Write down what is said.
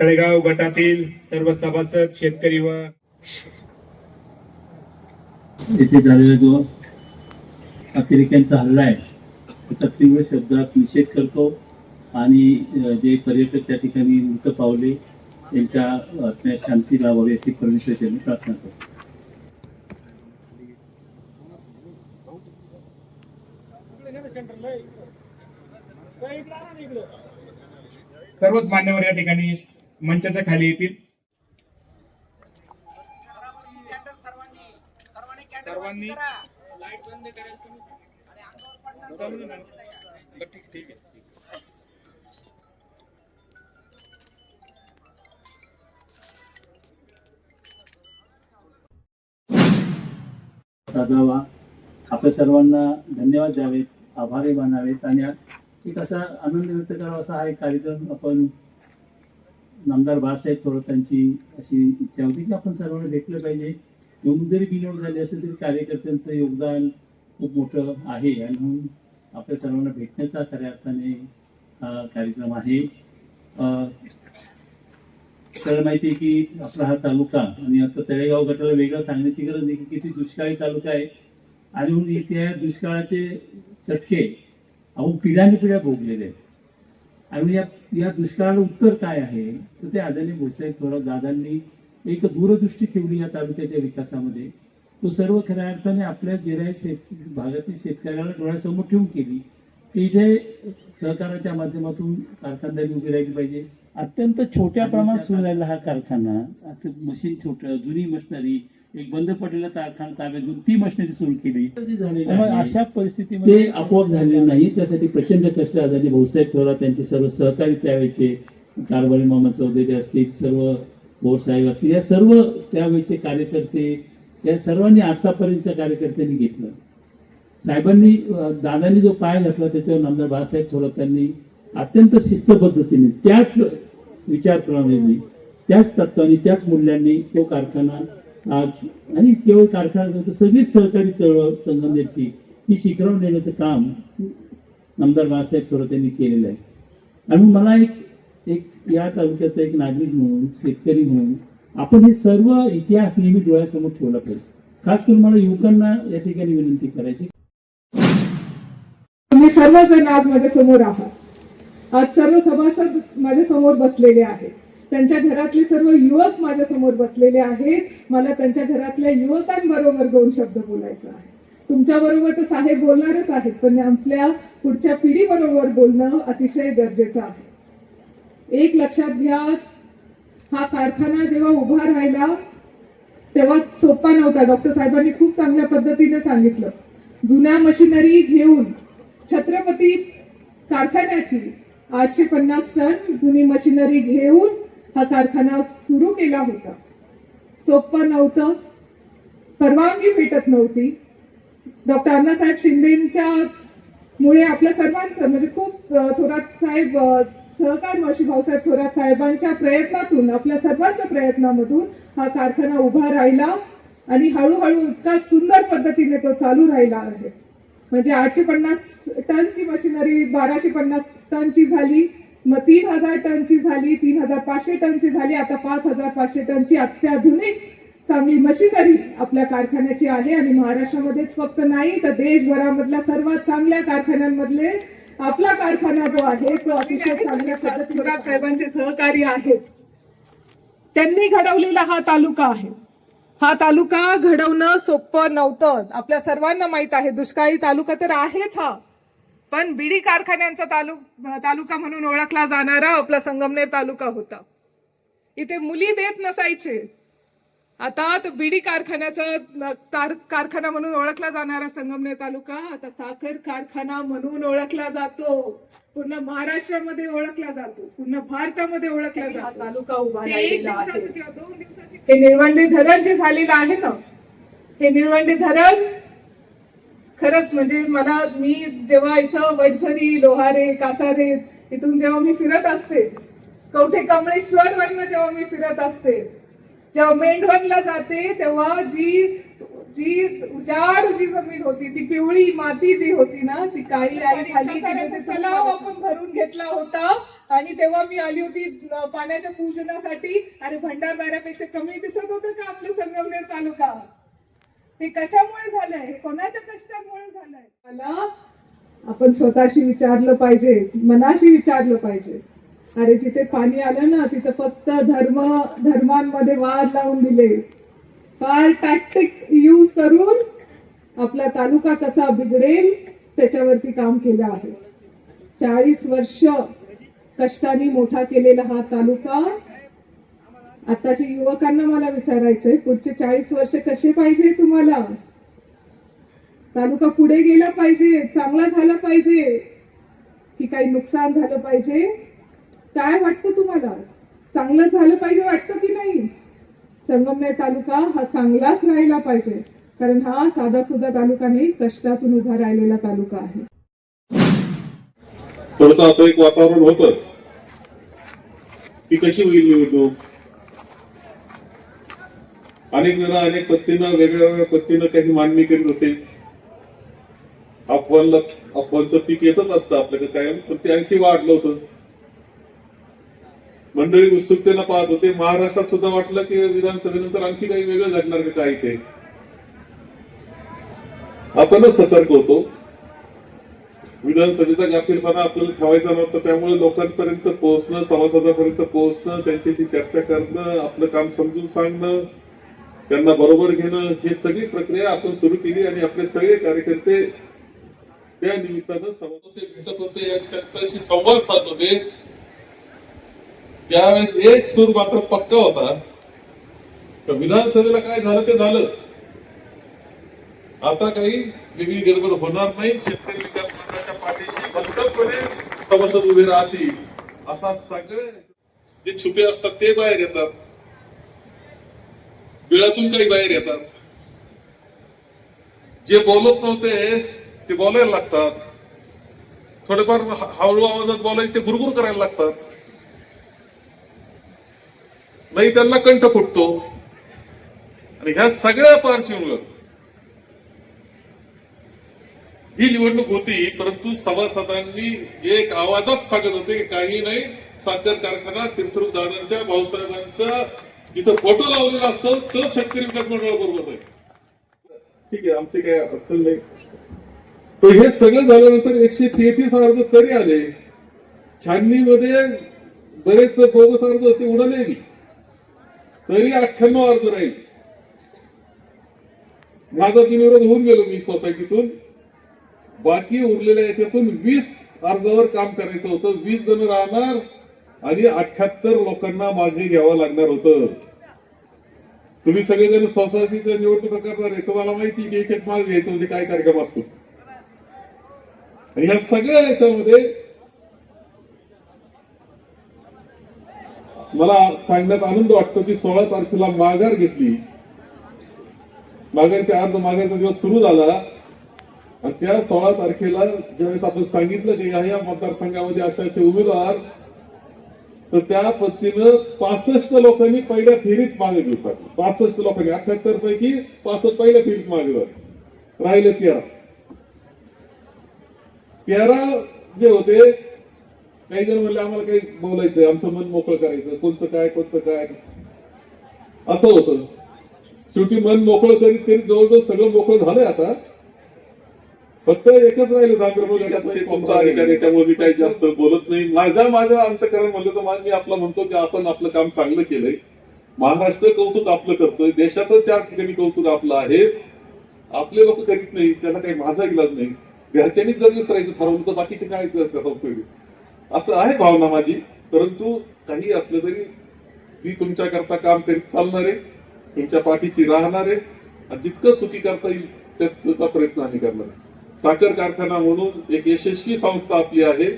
तळेगाव गटातील सर्व सभासद शेतकरी व येथे झालेला जो अतिरेक्यांचा हल्ला आहे त्याचा तीव्र शब्दात निषेध करतो आणि जे पर्यटक त्या ठिकाणी मृत पावले त्यांच्या आत्म्यात शांती लावावी अशी परमेश्वराची प्रार्थना करतो. सर्वच मान्यवर या ठिकाणी मंचाच्या खाली येतील. सर्वांनी ठीक आहे साधावा आपल्या सर्वांना धन्यवाद द्यावेत आभारी मानावेत आणि एक असा आनंद व्यक्त करावा असा हा एक कार्यक्रम आपण नामदार बाळासाहेब थोरातांची अशी इच्छा होती की आपण सर्वांना भेटलं पाहिजे. येऊन जरी बिनोड झाली असेल तरी कार्यकर्त्यांचं योगदान खूप मोठं आहे आणि म्हणून आपल्या सर्वांना भेटण्याचा खऱ्या अर्थाने हा कार्यक्रम आहे. सगळं माहिती आहे की आपला हा तालुका आणि आता तळेगाव गटाला वेगळं सांगण्याची गरज नाही की किती दुष्काळी तालुका आहे. आणि म्हणून इथे दुष्काळाचे चटके आपण पिढ्याने पिढ्या भोगलेले आहेत. आणि या या दुष्काळाला उत्तर काय आहे? तर ते आदरणीय भोसाहेब थोरात दादांनी एक दूरदृष्टी ठेवली या तालुक्याच्या विकासामध्ये. तो सर्व खऱ्या अर्थाने आपल्या जिल्ह्यात शेत भागातील शेतकऱ्याला डोळ्यासमोर ठेवून केली. की इथे सहकाराच्या माध्यमातून कारखानदारी उभी राहिली पाहिजे. अत्यंत छोट्या प्रमाणात सुरू राहिला हा कारखाना मशीन छोटं जुनी मशिनरी एक बंद पडलेला कारखाना ताब्यात घेऊन ती मशिनरी सुरू केली. अशा परिस्थितीमध्ये आपोआप झालेले नाही. त्यासाठी प्रचंड कष्ट आधारले भाऊसाहेब थोरात त्यांचे सर्व सहकारी त्यावेळेचे कारभारी मामा चौधरी असतील सर्व भाऊसाहेब असतील या सर्व त्यावेळेचे कार्यकर्ते या सर्वांनी आतापर्यंतच्या कार्यकर्त्यांनी घेतलं. साहेबांनी दादांनी जो पाय घातला त्याच्यावर नामदार बाळासाहेब थोरात त्यांनी अत्यंत शिस्त पद्धतीने त्याच विचारप्रणालीने त्याच तत्वाने त्याच मूल्यांनी तो कारखाना आज आणि केवळ कारखाना सगळीच सहकारी चळवळ संगमनेरची ही शिखरावून देण्याचं काम आमदार बाळासाहेब थोरात यांनी केलेलं आहे. आणि मला एक एक या तालुक्याचा एक नागरिक म्हणून शेतकरी म्हणून आपण हे सर्व इतिहास नेहमी डोळ्यासमोर ठेवला पाहिजे. खास करून मला युवकांना या ठिकाणी विनंती करायची. तुम्ही सर्वजण आज माझ्यासमोर आहात. आज सर्व सभासद माझ्यासमोर बसलेले आहेत. त्यांच्या घरातले सर्व युवक माझ्यासमोर बसलेले आहेत. मला त्यांच्या घरातल्या युवकांबरोबर दोन शब्द बोलायचा आहे. तुमच्या बरोबर तर साहेब बोलणारच आहेत पण आपल्या पुढच्या पिढी बरोबर बोलणं अतिशय गरजेचं आहे. एक लक्षात घ्या हा कारखाना जेव्हा उभा राहिला तेव्हा सोपा नव्हता. डॉक्टर साहेबांनी खूप चांगल्या पद्धतीने सांगितलं. जुन्या मशिनरी घेऊन छत्रपती कारखान्याची आठशे पन्नास टन जुनी मशिनरी घेऊन हा कारखाना सुरू केला होता. सोपं नव्हतं. परवानगी भेटत नव्हती. डॉक्टर अण्णासाहेब शिंदेच्या मुळे आपल्या सर्वांचं म्हणजे खूप थोरात साहेब सहकार महर्षी भाऊसाहेब थोरात साहेबांच्या प्रयत्नातून आपल्या सर्वांच्या प्रयत्नामधून हा कारखाना उभा राहिला आणि हळूहळू इतका सुंदर पद्धतीने तो चालू राहिला आहे. म्हणजे आठशे पन्नास टनची मशिनरी बाराशे पन्नास टनची झाली. मग तीन हजार टनची झाली तीन हजार पाचशे टनची झाली. आता पाच हजार पाचशे टनची अत्याधुनिक चांगली मशिनरी आपल्या कारखान्याची आहे आणि महाराष्ट्रामध्येच फक्त नाही तर देशभरामधल्या सर्वात चांगल्या कारखान्यांमधले आपला कारखाना जो आहे तो अतिशय चांगल्या पद्धतीने साहेबांचे सहकारी आहेत. त्यांनी घडवलेला हा तालुका आहे. हा तालुका घडवणं सोपं नव्हतं. आपल्या सर्वांना माहीत आहे दुष्काळी तालुका तर आहेच हा. पण बिडी कारखान्यांचा तालु तालुका म्हणून ओळखला जाणारा आपला संगमनेर तालुका होता. इथे मुली देत नसायचे. आता तर बिडी कारखान्याचा कारखाना म्हणून ओळखला जाणारा संगमनेर तालुका आता साखर कारखाना म्हणून ओळखला जातो. पूर्ण महाराष्ट्रामध्ये ओळखला जातो. पूर्ण भारतामध्ये ओळखला जातो. तालुका उभा हे निळवंडे धरण जे झालेलं आहे ना हे निळवंडे धरण खरंच म्हणजे मला मी जेव्हा इथं वडझरी लोहारे कासारे इथून जेव्हा मी फिरत असते कवठे कमळेश्वर वरनं जेव्हा मी फिरत असते जेव्हा मेंढवणला जाते तेव्हा जी जी उजाड जी जमीन होती ती पिवळी माती जी होती ना ती काही आई खाली तलाव आपण भरून घेतला होता. आणि तेव्हा मी आली होती पाण्याच्या पूजनासाठी. अरे भंडारदाऱ्यापेक्षा कमी दिसत होतं का आपलं संगमनेर तालुका? हे कशामुळे झालंय? हे कोणाच्या कष्टामुळे झालंय? मला आपण स्वतःशी विचारलं पाहिजे मनाशी विचारलं पाहिजे. अरे जिथे पाणी आलं ना तिथं फक्त धर्म धर्मांमध्ये वाद लावून दिले. फार टॅक्टिक यूज करून आपला तालुका कसा बिघडेल त्याच्यावरती काम केलं आहे. चाळीस वर्ष कष्टाने मोठा केलेला हा तालुका आताच्या युवकांना मला विचारायचंय पुढचे चाळीस वर्ष कसे पाहिजे तुम्हाला? तालुका पुढे गेला पाहिजे चांगला झाला पाहिजे की काही नुकसान झालं पाहिजे? काय वाटतं तुम्हाला? चांगलं झालं पाहिजे वाटतं की नाही? संगमनेर तालुका हा चांगलाच राहिला पाहिजे कारण हा साधा सुद्धा तालुका नाही कष्टातून उभा राहिलेला तालुका आहे. थोडस असं एक वातावरण होत. की कशी होईल निवडणूक? अनेक जण अनेक पद्धतीनं वेगळ्या वेगळ्या पद्धतीनं काही मांडणी करीत होते. अफवांना अफवांचं पीक येतच असतं आपल्याकडे कायम पण ते आणखी वाढलं होतं. मंडळी उत्सुकतेनं पाहत होते. महाराष्ट्रात सुद्धा वाटलं की विधानसभेनंतर आणखी काही वेगळं घडणार का काय ते? आपणच सतर्क होतो. विधानसभेचा गाफीलपणा आपल्याला ठेवायचा नव्हता त्यामुळे लोकांपर्यंत पोहोचणं सभासदांपर्यंत पोहोचणं त्यांच्याशी चर्चा करणं आपलं काम समजून सांगणं त्यांना बरोबर घेणं हे सगळी प्रक्रिया आपण सुरू केली आणि आपले सगळे कार्यकर्ते त्या निमित्तानं सभा भेटत होते आणि त्यांच्याशी संवाद साधत होते. त्यावेळेस एक सूर मात्र पक्का होता. तर विधानसभेला काय झालं ते झालं. आता काही वेगळी गडबड होणार नाही. शेतकरी विकास मंडळाच्या पाठीशी भक्कमपणे सभासद उभे राहतील. असा सगळे जे छुपे असतात ते बाहेर येतात. बिळातून काही बाहेर येतात. जे बोलत नव्हते ते बोलायला लागतात. थोडेफार हळू आवाजात बोलायचे ते गुरगुर करायला लागतात. नाही त्यांना कंठ फुटतो. आणि ह्या सगळ्या पार्श्वभूमीवर ही निवडणूक होती परंतु सभासदांनी एक आवाजात सांगत होते की काही नाही साखर कारखाना तीर्थरूप दादांच्या भाऊसाहेबांचा जिथं फोटो लावलेला असतो तो शेतकरी विकास मंडळाबरोबर आहे ठीक आहे आमची काही अडचण नाही. तर हे सगळं झाल्यानंतर एकशे तेहतीस अर्ज तरी आले. छाननीमध्ये बरेच बोगस अर्ज होते उडाले तरी अठ्ठ्याण्णव अर्ज राहील. माझा बिनविरोध होऊन गेलो मी सोसायटीतून. बाकी उरलेल्या याच्यातून वीस अर्जावर काम करायचं होतं. वीस जण राहणार. आणि अठ्याहत्तर लोकांना मागे घ्यावं लागणार होतं. तुम्ही सगळेजण सोसायटीच्या निवडणूक करणार आहे. तुम्हाला माहिती की एक एक माग घ्यायचं म्हणजे काय कार्यक्रम असतो. आणि ह्या सगळ्या याच्यामध्ये मला सांगण्यात आनंद वाटतो की सोळा तारखेला माघार घेतली. माघारच्या अर्ज माघारचा दिवस सुरू झाला. आणि त्या सोळा तारखेला ज्यावेळेस आपण सांगितलं की या या मतदारसंघामध्ये अशा असे उमेदवार तर त्या पद्धतीनं पासष्ट लोकांनी पहिल्या फेरीत मागे घेऊ काढली पासष्ट लोकांनी. अठ्याहत्तर पैकी पासष्ट पहिल्या फेरीत मागे राहिले तेरा. तेरा जे होते काही जण म्हणले आम्हाला काही बोलायचंय. आमचं मन मोकळं करायचं. कोणचं काय कोणचं काय? असं होतं. शेवटी मन मोकळं करीत करीत जवळजवळ सगळं मोकळं झालंय आता. फक्त एकच राहिलं जागृत गटातला एक तुमचा अधिकारी त्यामुळे मी काही जास्त बोलत नाही. माझा माझा अंतकरण म्हणलं तर मी आपलं म्हणतो की आपण आपलं काम चांगलं केलंय. महाराष्ट्र कौतुक आपलं करतोय. देशातच चार ठिकाणी कौतुक आपलं आहे. आपले लोक करीत नाही त्याला काही माझा इलाज नाही. घरच्यांनीच जर विसरायचं ठरवलं तर बाकीचे काय त्याचा उपयोग? असं आहे भावना माझी. परंतु काही असलं तरी मी तुमच्याकरता काम करीत चालणार आहे. तुमच्या पाठीची राहणार आहे. आणि जितकं सुखी करता येईल त्याचा प्रयत्न आम्ही करणार आहे. साखर कारखाना म्हणून एक यशस्वी संस्था आपली आहे.